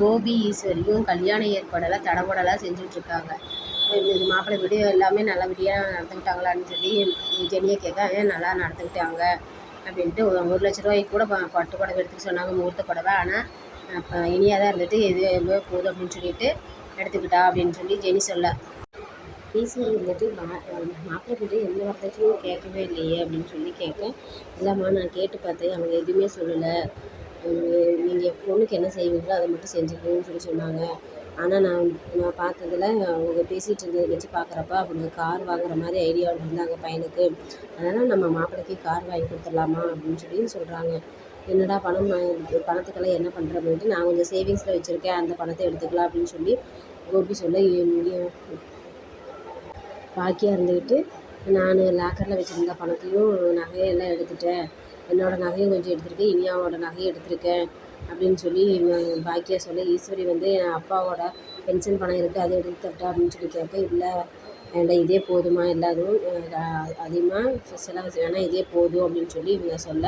கோபி ஈஸ்வரியும் கல்யாண ஏற்பாடெல்லாம் தடபுடலாக செஞ்சுட்ருக்காங்க. இது மாப்பிள்ளை வீடு எல்லாமே நல்லபடியாக நடந்துக்கிட்டாங்களான்னு சொல்லி ஜெனியை கேட்க ஏன் நல்லா நடந்துக்கிட்டாங்க அப்படின்ட்டு ஒரு ஒரு லட்ச ரூபாய்க்கு கூட ப பட்டு புடவை எடுத்துக்க சொன்னாங்க முகூர்த்த புடவை ஆனால் அப்போ இனியாக தான் இருந்துட்டு எது எவ்வளோ போதும்? அப்படின்னு சொல்லிட்டு எடுத்துக்கிட்டா அப்படின்னு சொல்லி ஜெனி சொல்ல. ஈஸ்வரி வந்துட்டு மா மாப்பிள்ளை வீடு எந்த வார்த்தையும் கேட்கவே இல்லையே அப்படின்னு சொல்லி கேட்க இல்லைம்மா நான் கேட்டு பார்த்தேன். அவங்க எதுவுமே சொல்லலை. நீங்கள் பொண்ணுக்கு என்ன செய்வீங்களோ அதை மட்டும் செஞ்சுக்கணும்னு சொல்லி சொன்னாங்க. ஆனால் நான் நான் பார்த்ததுல அவங்க பேசிகிட்டு இருந்ததை வச்சு பார்க்குறப்ப அவங்க கார் வாங்குற மாதிரி ஐடியாவில் இருந்தாங்க பையனுக்கு. அதனால் நம்ம மாப்பிள்ளைக்கு கார் வாங்கி கொடுத்துடலாமா அப்படின்னு சொல்லி சொல்கிறாங்க என்னடா பணம் பணத்துக்கெல்லாம் என்ன பண்ணுற அப்படின்ட்டு நான் கொஞ்சம் சேவிங்ஸில் வச்சுருக்கேன் அந்த பணத்தை எடுத்துக்கலாம் அப்படின்னு சொல்லி கோபி சொல்ல பாக்கியாக இருந்துக்கிட்டு நான் லாக்கரில் வச்சுருந்த பணத்தையும் நகையெல்லாம் எடுத்துட்டேன். என்னோடய நகையும் கொஞ்சம் எடுத்திருக்கேன் இனியாவோட நகையும் எடுத்திருக்கேன் அப்படின்னு சொல்லி பாக்கியா சொல்ல ஈஸ்வரி வந்து என் அப்பாவோட பென்ஷன் பணம் இருக்குது அதை எடுத்து தரட்டா அப்படின்னு சொல்லி கேட்க இல்லை வேண்டாம் இதே போதுமா எல்லாரும்? அதிகமாக செலவு வேணாம் இதே போதும் அப்படின்னு சொல்லி இவங்க சொல்ல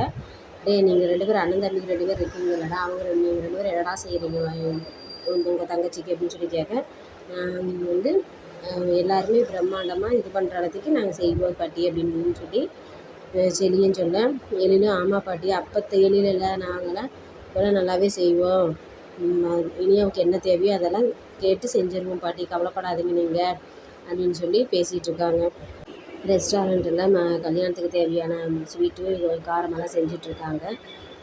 டே நீங்கள் ரெண்டு பேரும் அண்ணன் தம்பிக்கு ரெண்டு பேர் இருக்கீங்க இல்லைடா அவங்க ரெண்டு நீங்கள் ரெண்டு பேரும் என்னடா செய்கிறீங்க உங்கள் தங்கச்சிக்கு அப்படின்னு சொல்லி கேட்க நீங்கள் வந்து எல்லாருமே பிரம்மாண்டமாக இது பண்ணுற இடத்துக்கு நாங்கள் செய்வோம் பாட்டி அப்படின்னு சொல்லி அஹ் சொல்ல எழிலும் ஆமாம் பாட்டி அப்போ எழிலில் நாங்களாம் இப்போலாம் நல்லாவே செய்வோம். இனி இனியாவுக்கு என்ன தேவையோ அதெல்லாம் கேட்டு செஞ்சிருவோம் பாட்டி கவலைப்படாதீங்க நீங்கள் அப்படின்னு சொல்லி பேசிகிட்ருக்காங்க ரெஸ்டாரண்ட்டில் ம கல்யாணத்துக்கு தேவையான ஸ்வீட்டு காரமெல்லாம் செஞ்சிட்ருக்காங்க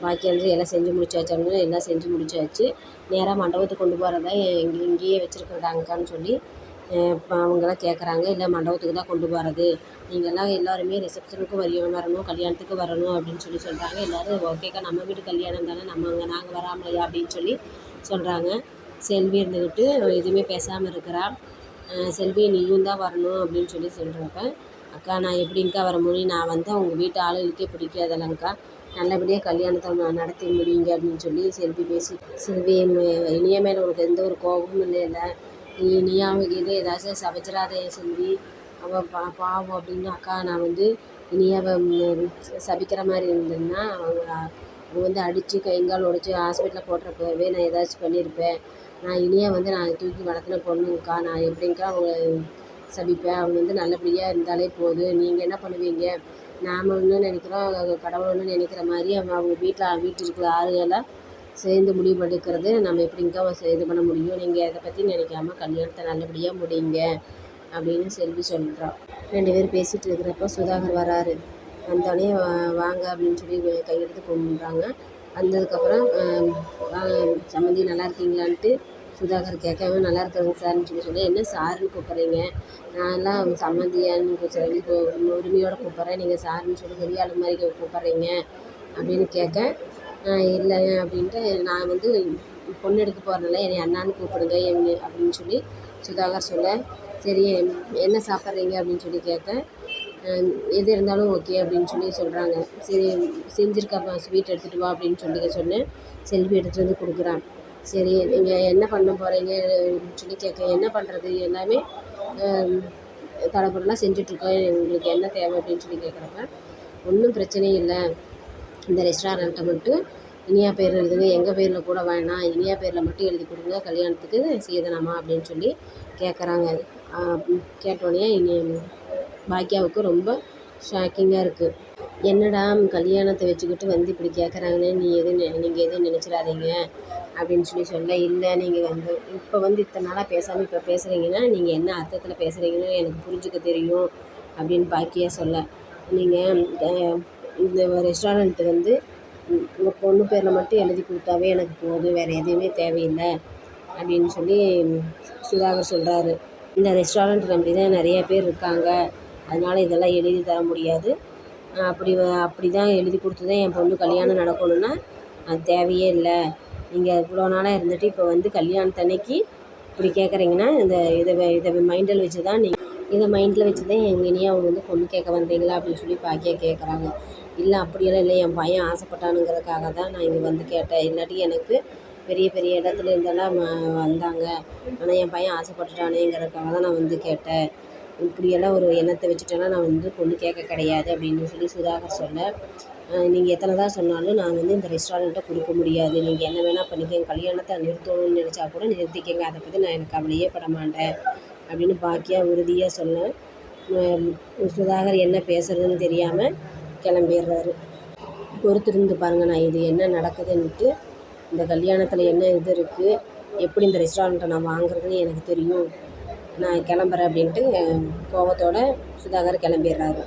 பாக்கி வந்து எல்லாம் செஞ்சு முடிச்சாச்சாங்க எல்லாம் செஞ்சு முடிச்சாச்சு. நேராக மண்டபத்துக்கு கொண்டு போகிறதா இங்கே இங்கேயே வச்சுருக்குறாங்கக்கான்னு சொல்லி இப்போ அவங்களாம் கேட்குறாங்க இல்லை மண்டபத்துக்கு தான் கொண்டு போகிறது நீங்கள்லாம் எல்லோருமே ரிசப்ஷனுக்கு வரையும் வரணும் கல்யாணத்துக்கு வரணும் அப்படின்னு சொல்லி சொல்கிறாங்க எல்லோரும் ஓகேக்கா நம்ம வீட்டு கல்யாணம் தானே நம்ம அங்கே நாங்கள் வராமலையா அப்படின்னு சொல்லி சொல்கிறாங்க செல்வி இருந்துக்கிட்டு எதுவுமே பேசாமல் இருக்கிறா. செல்வி நீயும் தான் வரணும் அப்படின்னு சொல்லி சொல்கிறப்ப அக்கா நான் எப்படிங்க்கா வர முடியும்? நான் வந்து அவங்க வீட்டு ஆளுகளுக்கே பிடிக்காதல்லங்க்கா நல்லபடியாக கல்யாணத்தை நடத்தி முடியுங்க அப்படின்னு சொல்லி செல்வி பேசி செல்வி இனிய மேலே உனக்கு எந்த ஒரு கோபமும் இல்லை இல்லை நீ அவங்க இது ஏதாச்சும் சமைச்சிடாதே செல்வி அவள் பா பாவம் அப்படின்னு அக்கா நான் வந்து இனியாவை சபிக்கிற மாதிரி இருந்ததுன்னா அவங்க அவங்க வந்து அடித்து கைங்கால் உடச்சி ஹாஸ்பிட்டலில் போட்டுறப்பவே நான் ஏதாச்சும் பண்ணியிருப்பேன். நான் இனியா வந்து நான் தூக்கி வளர்த்துன பொண்ணுங்கக்கா நான் எப்படிங்க்கா அவங்கள சபிப்பேன். அவங்க வந்து நல்லபடியாக இருந்தாலே போதும். நீங்கள் என்ன பண்ணுவீங்க? நாம் ஒன்று நினைக்கிறோம். கடவுள் ஒன்று நினைக்கிற மாதிரி அவங்க அவங்க வீட்டில் வீட்டில் இருக்கிற ஆளுகெல்லாம் சேர்ந்து முடிவு எடுக்கிறது நம்ம எப்படிங்க இது பண்ண முடியும்? நீங்கள் அதை பற்றி நினைக்காம கல்யாணத்தை நல்லபடியாக முடியுங்க அப்படின்னு செல்வி சொல்கிறான் ரெண்டு பேரும் பேசிகிட்டு இருக்கிறப்ப சுதாகர் வராரு. வந்தோடனே வாங்க அப்படின்னு சொல்லி கையெடுத்து கும்பிட்றாங்க. வந்ததுக்கப்புறம் சம்மந்தி நல்லா இருக்கீங்களான்ட்டு சுதாகர் கேட்கவே நல்லா இருக்கிறேங்க சார்னு சொல்லி சொல்லி என்ன சாருன்னு கூப்பிட்றீங்க? நான்லாம் சம்மந்தியான்னு சொல்லி உரிமையோடு கூப்பிட்றேன். நீங்கள் சாருன்னு சொல்லி பெரிய ஆளு மாதிரி கூப்பிட்றீங்க. அப்படின்னு கேட்க இல்லை அப்படின்ட்டு நான் வந்து பொண்ணு எடுக்க போகிறனால என்னை அண்ணான்னு கூப்பிடுங்க என் அப்படின்னு சொல்லி சுதாகர் சொல்ல சரி என்ன சாப்பிட்றீங்க அப்படின்னு சொல்லி கேட்க எது இருந்தாலும் ஓகே அப்படின்னு சொல்லி சொல்கிறாங்க சரி செஞ்சுருக்கப்பா ஸ்வீட் எடுத்துகிட்டு வா அப்படின்னு சொல்லி சொன்னேன். செல்வி எடுத்துகிட்டு வந்து கொடுக்குறான். சரி நீங்கள் என்ன பண்ண போகிறீங்க அப்படின்னு சொல்லி கேட்க என்ன பண்ணுறது எல்லாமே தடபுடலாக செஞ்சுட்ருக்கோம் உங்களுக்கு என்ன தேவை அப்படின்னு சொல்லி கேட்குறப்ப ஒன்றும் பிரச்சனை இல்லை. இந்த ரெஸ்டாரண்ட்டை மட்டும் இனியா பேர் எழுதுங்க. எங்கள் பேரில் கூட வேணாம். இனியா பேரில் மட்டும் எழுதி கொடுங்க. கல்யாணத்துக்கு சீதனமா அப்படின்னு சொல்லி கேட்குறாங்க கேட்டோடனே இனி பாக்கியாவுக்கு ரொம்ப ஷாக்கிங்காக இருக்குது என்னடா கல்யாணத்தை வச்சுக்கிட்டு வந்து இப்படி கேட்குறாங்கன்னு நீ எதுவும் நெ- நீங்கள் எதுவும் நினச்சிடாதீங்க அப்படின்னு சொல்லி சொல்ல இல்லை நீங்கள் வந்து இப்போ வந்து இத்தனை நாளாக பேசாமல் இப்போ பேசுகிறீங்கன்னா நீங்கள் என்ன அர்த்தத்தில் பேசுகிறீங்கன்னு எனக்கு புரிஞ்சுக்க தெரியும். அப்படின்னு பாக்கியா சொல்ல நீங்கள் இந்த ரெஸ்டாரண்ட் வந்து உங்கள் பொண்ணு பேரில் மட்டும் எழுதி கொடுத்தாவே எனக்கு போதும். வேறு எதுவுமே தேவையில்லை அப்படின்னு சொல்லி சுதாகர் சொல்கிறாரு இந்த ரெஸ்டாரண்ட் நம்பி தான் நிறைய பேர் இருக்காங்க. அதனால் இதெல்லாம் எழுதி தர முடியாது. அப்படி வ- அப்படி தான் எழுதி கொடுத்து தான் என் பொண்ணு கல்யாணம் நடக்கணும்னா அது தேவையே இல்லை. நீங்கள் இவ்வளோ நாளாக இருந்துட்டு இப்போ வந்து கல்யாணத்தன்னைக்கு இப்படி கேட்குறீங்கன்னா இந்த இதை இதை மைண்டில் வச்சு தான் நீங்கள் இதை மைண்டில் வச்சு தான் எங்கள் இனியா அவங்க வந்து பொண்ணு கேட்க வந்தீங்களா அப்படின்னு சொல்லி பாக்கியா கேட்குறாங்க இல்லை அப்படியெல்லாம் இல்லை என் பையன் ஆசைப்பட்டானுங்கிறதுக்காக தான் நான் இங்கே வந்து கேட்டேன். இல்லாட்டி எனக்கு பெரிய பெரிய இடத்துல இருந்தெல்லாம் வந்தாங்க. ஆனால் என் பையன் ஆசைப்பட்டுட்டானேங்கிறதுக்காக தான் நான் வந்து கேட்டேன். இப்படியெல்லாம் ஒரு எண்ணத்தை வச்சுட்டேன்னா நான் வந்து பொண்ணு கேட்க கிடையாது அப்படின்னு சொல்லி சுதாகர் சொல்ல நீங்கள் எத்தனை தான் சொன்னாலும் நான் வந்து இந்த ரெஸ்டாரண்ட்டை கொடுக்க முடியாது. நீங்கள் என்ன வேணால் பண்ணிக்கங்க. கல்யாணத்தை நிறுத்தணும்னு நினச்சா கூட நிறுத்திக்கங்க. அதை பற்றி நான் எனக்கு கவலையே பட மாட்டேன் அப்படின்னு பாக்கியாக உறுதியாக சொல்ல சுதாகர் என்ன பேசுகிறதுன்னு தெரியாமல் கிளம்பிடுறாரு. பொறுத்திருந்து பாருங்கள் நான் இது என்ன நடக்குதுன்ட்டு இந்த கல்யாணத்தில் என்ன இது இருக்குது எப்படி இந்த ரெஸ்டாரண்ட்டை நான் வாங்குறதுன்னு எனக்கு தெரியும். நான் கிளம்புறேன் அப்படின்ட்டு கோபத்தோட சுதாகர் கிளம்பிடுறாரு.